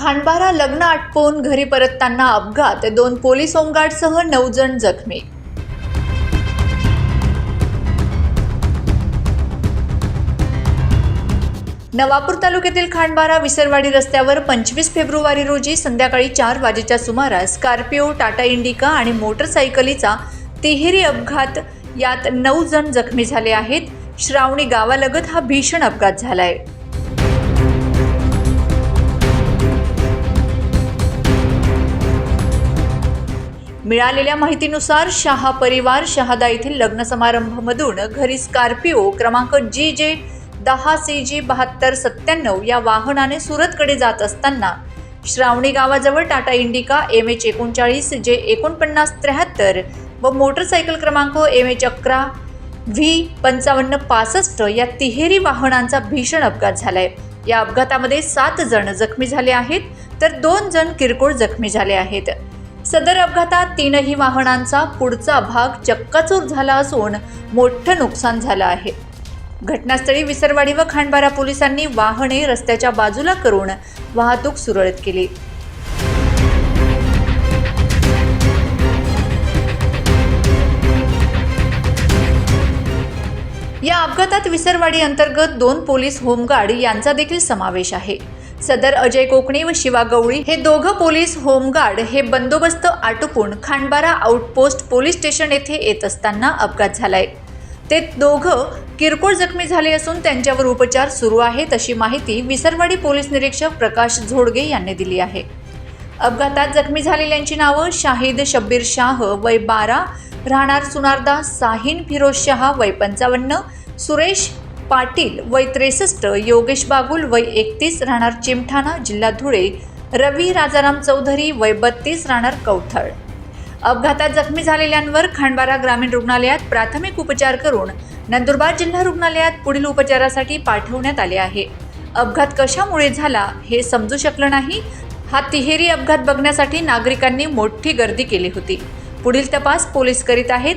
खांडबारा लग्न आटपून घरी परतताना अपघात. दोन पोलीस होमगार्डसह नऊ जण जखमी. नवापूर तालुक्यातील खांडबारा विसरवाडी रस्त्यावर पंचवीस फेब्रुवारी रोजी संध्याकाळी चार वाजेच्या सुमारास स्कॉर्पिओ टाटा इंडिका आणि मोटरसायकलीचा तिहेरी अपघात. यात नऊ जण जखमी झाले आहेत. श्रावणी गावालगत हा भीषण अपघात झाला आहे मिळालेल्या माहितीनुसार शहा परिवार शहादा येथील लग्न समारंभामधून घरी स्कॉर्पिओ क्रमांक जी जे दहा सी जी बहात्तर सत्त्याण्णव या वाहनाने सुरतकडे जात असताना श्रावणी गावाजवळ टाटा इंडिका एम एच एकोणचाळीस जे एकोणपन्नास त्र्याहत्तर व मोटरसायकल क्रमांक एम एच अकरा व्ही पंचावन्न पासष्ट या तिहेरी वाहनांचा भीषण अपघात झालाय. या अपघातामध्ये सात जण जखमी झाले आहेत तर दोन जण किरकोळ जखमी झाले आहेत. सदर अपघातात तीनही वाहनांचा पुढचा भाग चक्काचूर झाला असून मोठं नुकसान झालं आहे. घटनास्थळी विसरवाडी व खांडबारा पोलिसांनी वाहने रस्त्याच्या बाजूला करून वाहतूक सुरळीत केली. या अपघातात विसरवाडी अंतर्गत दोन पोलीस होमगार्ड यांचा देखील समावेश आहे. सदर अजय कोकणी व शिवा गवळी हे दोघं पोलीस होमगार्ड हे बंदोबस्त आटोपून खांडबारा आउटपोस्ट पोलीस स्टेशन येथे येत असताना अपघात झालाय. ते दोघं किरकोळ जखमी झाले असून त्यांच्यावर उपचार सुरू आहेत अशी माहिती विसरवाडी पोलीस निरीक्षक प्रकाश झोडगे यांनी दिली आहे. अपघातात जखमी झालेल्यांची नावं शाहिद शब्बीर शाह वय बारा राहणार सुनारदा साहिन फिरोज शहा वय पंचावन्न सुरेश पाटील वय त्रेसष्ट योगेश बागुल वय एकतीस राहणार चिमठाणा जिल्हा धुळे. रवी राजाराम चौधरी वय बत्तीस राहणार कौथळ अपघातात जखमी झालेल्यांवर खांडबारा ग्रामीण रुग्णालयात प्राथमिक उपचार करून नंदुरबार जिल्हा रुग्णालयात पुढील उपचारासाठी पाठवण्यात आले आहे. अपघात कशामुळे झाला हे समजू शकलं नाही. हा तिहेरी अपघात बघण्यासाठी नागरिकांनी मोठी गर्दी केली होती. पुढील तपास पोलीस करीत आहेत.